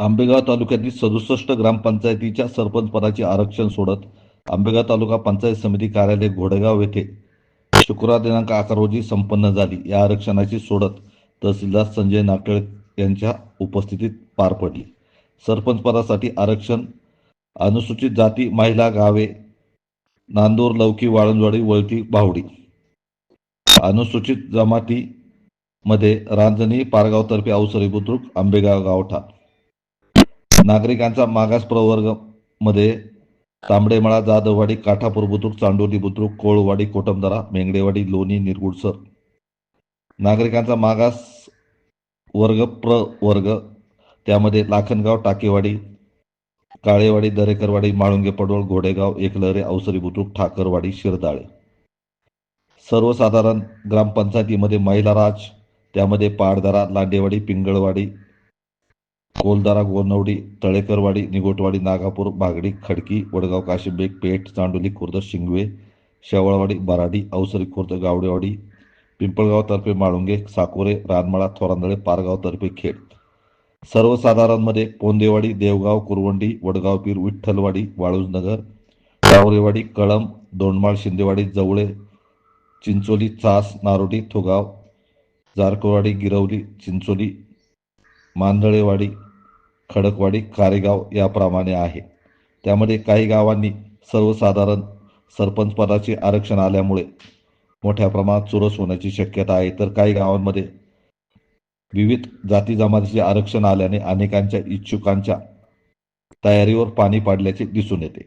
आंबेगाव तालुक्यातील सदुसष्ट ग्रामपंचायतीच्या सरपंच पदाचे आरक्षण सोडत आंबेगाव तालुका पंचायत समिती कार्यालय घोडेगाव येथे शुक्रवार दिनांक अकरा रोजी संपन्न झाली. या आरक्षणाची सोडत तहसीलदार संजय नाकळ यांच्या उपस्थितीत पार पडली. सरपंच पदासाठी आरक्षण अनुसूचित जाती महिला गावे नांदूर लौकी वाळंजवाडी वळती बावडी अनुसूचित जमाती मध्ये रांजणी पारगावतर्फे अवसरी बुद्रुक आंबेगाव गावठा. नागरिकांचा मागास प्रवर्गमध्ये तांबडेमळा जाधववाडी काठापूर बुद्रुक चांडोली बुद्रुक कोळवाडी कोटमदरा मेंगडेवाडी लोणी निरगुडसर. नागरिकांचा मागास वर्ग प्रवर्ग त्यामध्ये लाखनगाव टाकेवाडी काळेवाडी दरेकरवाडी माळुंगे पडोळ घोडेगाव एकलहरे अवसरी बुद्रुक ठाकरवाडी शिरदाळे. सर्वसाधारण ग्रामपंचायतीमध्ये महिला राज त्यामध्ये पाडदरा लांडेवाडी पिंगळवाडी कोलदारा गोरनवडी तळेकरवाडी निगोटवाडी नागापूर बागडी खडकी वडगाव काशिंबेक पेठ चांडोली खुर्द शिंगवे शेवळवाडी बराडी अवसरी खुर्द गावडेवाडी पिंपळगावतर्फे माळुंगे साकोरे रानमाळा थोरांदळे पारगावतर्फे खेड. सर्वसाधारणमध्ये पोंदेवाडी देवगाव कुरवंडी वडगाव पीर विठ्ठलवाडी वाळूजनगर टावरेवाडी कळंब दोंडमाळ शिंदेवाडी जवळे चिंचोली चास नारोडी थोगाव जारकोवाडी गिरवली चिंचोली मांदळेवाडी खडकवाडी कारेगाव याप्रमाणे आहे. त्यामध्ये काही गावांनी सर्वसाधारण सरपंचपदाचे आरक्षण आल्यामुळे मोठ्या प्रमाणात चुरस होण्याची शक्यता आहे. तर काही गावांमध्ये विविध जाती जमातीचे आरक्षण आल्याने अनेकांच्या इच्छुकांच्या तयारीवर पाणी पाडल्याचे दिसून येते.